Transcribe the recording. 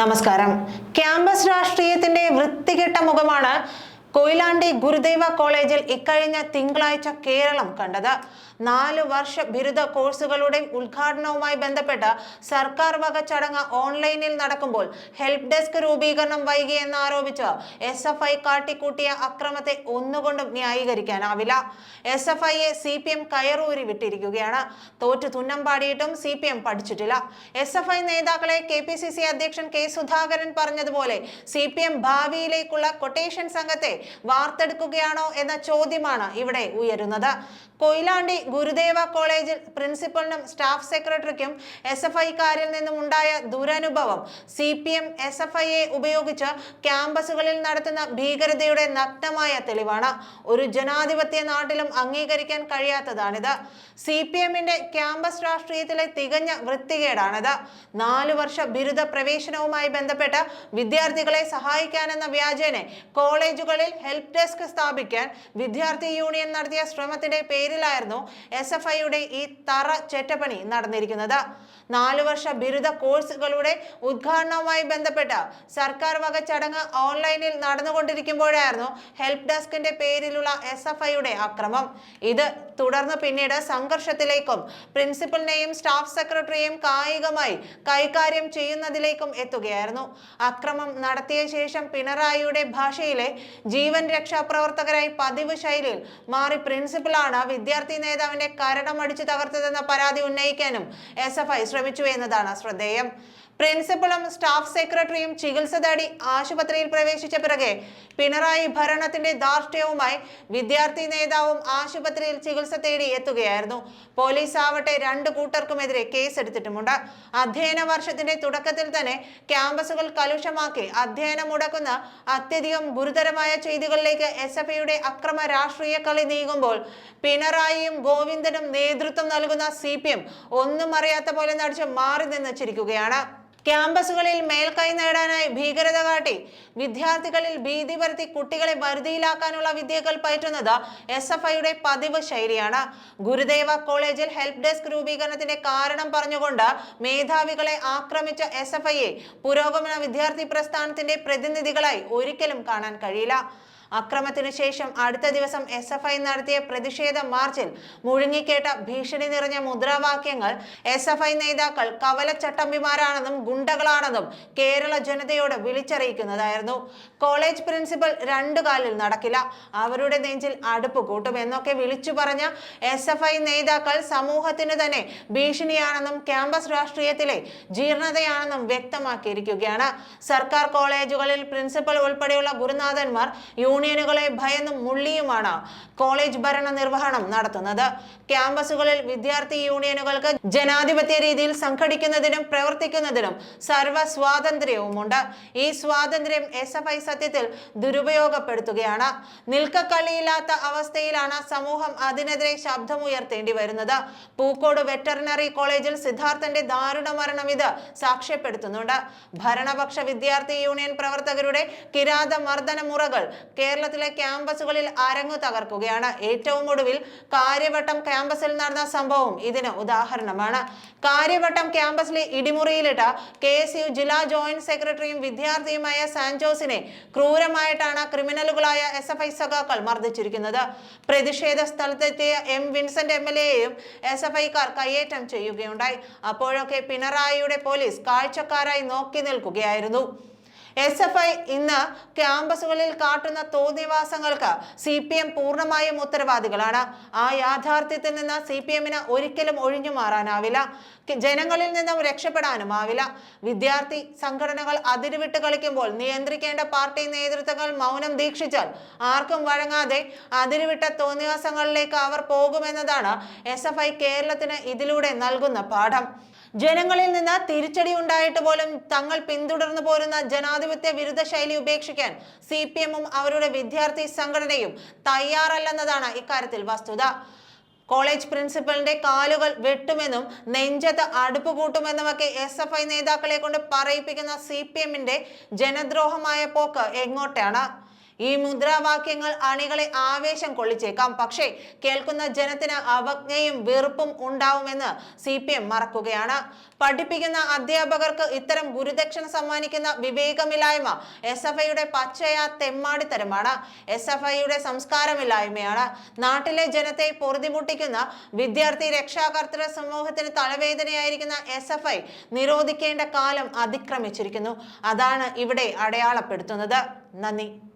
നമസ്കാരം. ക്യാമ്പസ് രാഷ്ട്രീയത്തിന്റെ വൃത്തികെട്ട മുഖമാണ് കൊയിലാണ്ടി ഗുരുദേവ കോളേജിൽ ഇക്കഴിഞ്ഞ തിങ്കളാഴ്ച കേരളം കണ്ടത്. നാല് വർഷ ബിരുദ കോഴ്സുകളുടെ ഉദ്ഘാടനവുമായി ബന്ധപ്പെട്ട സർക്കാർ വക ചടങ്ങ് ഓൺലൈനിൽ നടക്കുമ്പോൾ ഹെൽപ്പ് ഡെസ്ക് രൂപീകരണം വൈകിയെന്ന് ആരോപിച്ച് എസ് എഫ് ഐ കാട്ടിക്കൂട്ടിയ അക്രമത്തെ ഒന്നുകൊണ്ടും ന്യായീകരിക്കാനാവില്ല. എസ് എഫ് ഐയെ സി പി എം കയറൂരി വിട്ടിരിക്കുകയാണ്. തോറ്റു തുന്നം പാടിയിട്ടും സി പി എം പഠിച്ചിട്ടില്ല. എസ് എഫ് ഐ നേതാക്കളെ കെ പി സി സി അധ്യക്ഷൻ കെ സുധാകരൻ പറഞ്ഞതുപോലെ സി പി എം ഭാവിയിലേക്കുള്ള കൊട്ടേഷൻ സംഘത്തെ വാർത്തെടുക്കുകയാണോ എന്ന ചോദ്യമാണ് ഇവിടെ ഉയരുന്നത്. കൊയിലാണ്ടി ഗുരുദേവ കോളേജിൽ പ്രിൻസിപ്പലിനും സ്റ്റാഫ് സെക്രട്ടറിക്കും എസ് എഫ് ഐക്കാരിൽ നിന്നും ഉണ്ടായ ദുരനുഭവം C P M S F ഐയെ ഉപയോഗിച്ച് ക്യാമ്പസുകളിൽ നടത്തുന്ന ഭീകരതയുടെ നഗ്നമായ തെളിവാണ്. ഒരു ജനാധിപത്യ നാട്ടിലും അംഗീകരിക്കാൻ കഴിയാത്തതാണിത്. സി പി എമ്മിന്റെ ക്യാമ്പസ് രാഷ്ട്രീയത്തിലെ തികഞ്ഞ വൃത്തികേടാണിത്. നാലു വർഷ ബിരുദ പ്രവേശനവുമായി ബന്ധപ്പെട്ട് വിദ്യാർത്ഥികളെ സഹായിക്കാനെന്ന വ്യാജേനെ കോളേജുകളിൽ ഹെൽപ്പ് ഡെസ്ക് സ്ഥാപിക്കാൻ വിദ്യാർത്ഥി യൂണിയൻ നടത്തിയ ശ്രമത്തിന്റെ പേരിലായിരുന്നു എസ് എഫ് ഐയുടെ ഈ തറ ചെറ്റപ്പണി നടന്നിരിക്കുന്നത്. നാലു വർഷ ബിരുദ കോഴ്സുകളുടെ ഉദ്ഘാടനവുമായി ബന്ധപ്പെട്ട സർക്കാർ വക ചടങ്ങ് ഓൺലൈനിൽ നടന്നുകൊണ്ടിരിക്കുമ്പോഴായിരുന്നു ഹെൽപ്പ് ഡെസ്കിന്റെ പേരിലുള്ള എസ് എഫ് ഐയുടെ അക്രമം. ഇത് തുടർന്ന് പിന്നീട് സംഘർഷത്തിലേക്കും പ്രിൻസിപ്പലിനെയും സ്റ്റാഫ് സെക്രട്ടറിയെയും കായികമായി കൈകാര്യം ചെയ്യുന്നതിലേക്കും എത്തുകയായിരുന്നു. അക്രമം നടത്തിയ ശേഷം പിണറായിയുടെ ഭാഷയിലെ ജീവൻ രക്ഷാപ്രവർത്തകരായി പതിവ് ശൈലിയിൽ മാറി പ്രിൻസിപ്പലാണ് വിദ്യാർത്ഥി നേതാവിന്റെ കരടമടിച്ചു തകർത്തതെന്ന പരാതി ഉന്നയിക്കാനും എസ് എഫ് ഐ ശ്രമിച്ചു എന്നതാണ് ശ്രദ്ധേയം. പ്രിൻസിപ്പളും സ്റ്റാഫ് സെക്രട്ടറിയും ചികിത്സ തേടി ആശുപത്രിയിൽ പ്രവേശിച്ച പിറകെ പിണറായി ഭരണത്തിന്റെ ധാർഷ്ട്യവുമായി വിദ്യാർത്ഥി നേതാവും ആശുപത്രിയിൽ ചികിത്സ തേടി എത്തുകയായിരുന്നു. പോലീസ് ആവട്ടെ രണ്ട് കൂട്ടർക്കുമെതിരെ കേസെടുത്തിട്ടുമുണ്ട്. അധ്യയന വർഷത്തിന്റെ തുടക്കത്തിൽ തന്നെ ക്യാമ്പസുകൾ കലുഷമാക്കി അധ്യയനം മുടക്കുന്ന അത്യധികം ഗുരുതരമായ ചെയ്തികളിലേക്ക് എസ് എഫ് ഐയുടെ അക്രമ രാഷ്ട്രീയ കളി നീങ്ങുമ്പോൾ പിണറായിയും ഗോവിന്ദനും നേതൃത്വം നൽകുന്ന സി പി എം ഒന്നും അറിയാത്ത പോലെ നടിച്ച് മാറി നിന്ന് ചിരിക്കുകയാണ്. ക്യാമ്പസുകളിൽ മേൽക്കൈ നേടാനായി ഭീകരത കാട്ടി വിദ്യാർത്ഥികളിൽ ഭീതി പരത്തി കുട്ടികളെ വരുതിയിലാക്കാനുള്ള വിദ്യകൾ പയറ്റുന്നത് എസ് എഫ് ഐയുടെ പതിവ് ശൈലിയാണ്. ഗുരുദേവ കോളേജിൽ ഹെൽപ്പ് ഡെസ്ക് രൂപീകരണത്തിന്റെ കാരണം പറഞ്ഞുകൊണ്ട് മേധാവികളെ ആക്രമിച്ച എസ് എഫ് ഐയെ പുരോഗമന വിദ്യാർത്ഥി പ്രസ്ഥാനത്തിന്റെ പ്രതിനിധികളായി ഒരിക്കലും കാണാൻ കഴിയില്ല. അക്രമത്തിനു ശേഷം അടുത്ത ദിവസം എസ് എഫ് ഐ നടത്തിയ പ്രതിഷേധ മാർച്ചിൽ മുഴുങ്ങിക്കേട്ട ഭീഷണി നിറഞ്ഞ മുദ്രാവാക്യങ്ങൾ എസ് എഫ് ഐ നേതാക്കൾ കവലച്ചട്ടമ്പിമാരാണെന്നും ഗുണ്ടകളാണെന്നും കേരള ജനതയോട് വിളിച്ചറിയിക്കുന്നതായിരുന്നു. കോളേജ് പ്രിൻസിപ്പൽ രണ്ടു കാലിൽ നടക്കില്ല. അവരുടെ നെഞ്ചിൽ അടുപ്പ് കൂട്ടും എന്നൊക്കെ വിളിച്ചു പറഞ്ഞ എസ് എഫ് ഐ നേതാക്കൾ സമൂഹത്തിന് തന്നെ ഭീഷണിയാണെന്നും ക്യാമ്പസ് രാഷ്ട്രീയത്തിലെ ജീർണതയാണെന്നും വ്യക്തമാക്കിയിരിക്കുകയാണ്. സർക്കാർ കോളേജുകളിൽ പ്രിൻസിപ്പൽ ഉൾപ്പെടെയുള്ള ഗുരുനാഥന്മാർ യൂണിയനുകളെ ഭയന്നും മുള്ളിയുമാണ് കോളേജ് ഭരണ നിർവഹണം നടത്തുന്നത്. ക്യാമ്പസുകളിൽ വിദ്യാർത്ഥി യൂണിയനുകൾക്ക് ജനാധിപത്യ രീതിയിൽ സംഘടിക്കുന്നതിനും പ്രവർത്തിക്കുന്നതിനും സർവ സ്വാതന്ത്ര്യവുമുണ്ട്. ഈ സ്വാതന്ത്ര്യം എസ് എഫ് ഐ സത്യത്തിൽ ദുരുപയോഗപ്പെടുത്തുകയാണ്. നിൽക്കക്കളിയില്ലാത്ത അവസ്ഥയിലാണ് സമൂഹം അതിനെതിരെ ശബ്ദമുയർത്തേണ്ടി വരുന്നത്. പൂക്കോട് വെറ്ററിനറി കോളേജിൽ സിദ്ധാർത്ഥന്റെ ദാരുണ മരണം ഇത് സാക്ഷ്യപ്പെടുത്തുന്നുണ്ട്. ഭരണപക്ഷ വിദ്യാർത്ഥി യൂണിയൻ പ്രവർത്തകരുടെ കിരാത മർദ്ദന മുറകൾ കേരളത്തിലെ ക്യാമ്പസുകളിൽ അരങ്ങു തകർക്കുകയാണ്. ഏറ്റവും ഒടുവിൽ കാര്യവട്ടം ക്യാമ്പസിൽ നടന്ന സംഭവം ഇതിന് ഉദാഹരണമാണ്. കാര്യവട്ടം ക്യാമ്പസിലെ ഇടിമുറിയിലിട്ട കെ എസ് യു ജില്ലാ ജോയിന്റ് സെക്രട്ടറിയും വിദ്യാർത്ഥിയുമായ സാൻജോസിനെ ക്രൂരമായിട്ടാണ് ക്രിമിനലുകളായ എസ് എഫ് ഐ സഖാക്കൾ മർദ്ദിച്ചിരിക്കുന്നത്. പ്രതിഷേധ സ്ഥലത്തെത്തിയ എം വിൻസെന്റ് എം എൽ എയും എസ് എഫ് ഐക്കാർ കയ്യേറ്റം ചെയ്യുകയുണ്ടായി. അപ്പോഴൊക്കെ പിണറായിയുടെ പോലീസ് കാഴ്ചക്കാരായി നോക്കി നിൽക്കുകയായിരുന്നു. എസ് എഫ് ഐ ഇന്ന് ക്യാമ്പസുകളിൽ കാട്ടുന്ന തോന്നിവാസങ്ങൾക്ക് സി പി എം പൂർണമായും ഉത്തരവാദികളാണ്. ആ യാഥാർത്ഥ്യത്തിൽ നിന്ന് സി പി എമ്മിന് ഒരിക്കലും ഒഴിഞ്ഞു മാറാനാവില്ല. ജനങ്ങളിൽ നിന്നും രക്ഷപ്പെടാനും ആവില്ല. വിദ്യാർത്ഥി സംഘടനകൾ അതിരുവിട്ട് കളിക്കുമ്പോൾ നിയന്ത്രിക്കേണ്ട പാർട്ടി നേതൃത്വങ്ങൾ മൗനം ദീക്ഷിച്ചാൽ ആർക്കും വഴങ്ങാതെ അതിരുവിട്ട തോന്നിവാസങ്ങളിലേക്ക് അവർ പോകുമെന്നതാണ് എസ് എഫ് ഐ കേരളത്തിന് ഇതിലൂടെ നൽകുന്ന പാഠം. ജനങ്ങളിൽ നിന്ന് തിരിച്ചടി ഉണ്ടായിട്ട് പോലും തങ്ങൾ പിന്തുടർന്നു പോരുന്ന ജനാധിപത്യ വിരുദ്ധ ശൈലി ഉപേക്ഷിക്കാൻ സി പി എമ്മും അവരുടെ വിദ്യാർത്ഥി സംഘടനയും തയ്യാറല്ലെന്നതാണ് ഇക്കാര്യത്തിൽ വസ്തുത. കോളേജ് പ്രിൻസിപ്പലിന്റെ കാലുകൾ വെട്ടുമെന്നും നെഞ്ചത്ത് അടുപ്പ് കൂട്ടുമെന്നുമൊക്കെ എസ് എഫ് ഐ നേതാക്കളെ കൊണ്ട് പറയിപ്പിക്കുന്ന സി പി എമ്മിന്റെ ജനദ്രോഹമായ പോക്ക് എങ്ങോട്ടാണ്? ഈ മുദ്രാവാക്യങ്ങൾ അണികളെ ആവേശം കൊള്ളിച്ചേക്കാം. പക്ഷേ കേൾക്കുന്ന ജനത്തിന് അവജ്ഞയും വെറുപ്പും ഉണ്ടാവുമെന്ന് സി പി എം മറക്കുകയാണ്. പഠിപ്പിക്കുന്ന അധ്യാപകർക്ക് ഇത്തരം ഗുരുദക്ഷിണ സമ്മാനിക്കുന്ന വിവേകമില്ലായ്മ എസ് എഫ് ഐയുടെ പച്ചയ തെമ്മാടിത്തരമാണ്. എസ് എഫ് ഐയുടെ സംസ്കാരമില്ലായ്മയാണ്. നാട്ടിലെ ജനത്തെ പൊറുതിമുട്ടിക്കുന്ന വിദ്യാർത്ഥി രക്ഷാകർത്തൃ സമൂഹത്തിന് തലവേദനയായിരിക്കുന്ന എസ് എഫ് ഐ നിരോധിക്കേണ്ട കാലം അതിക്രമിച്ചിരിക്കുന്നു. അതാണ് ഇവിടെ അടയാളപ്പെടുത്തുന്നത്. നന്ദി.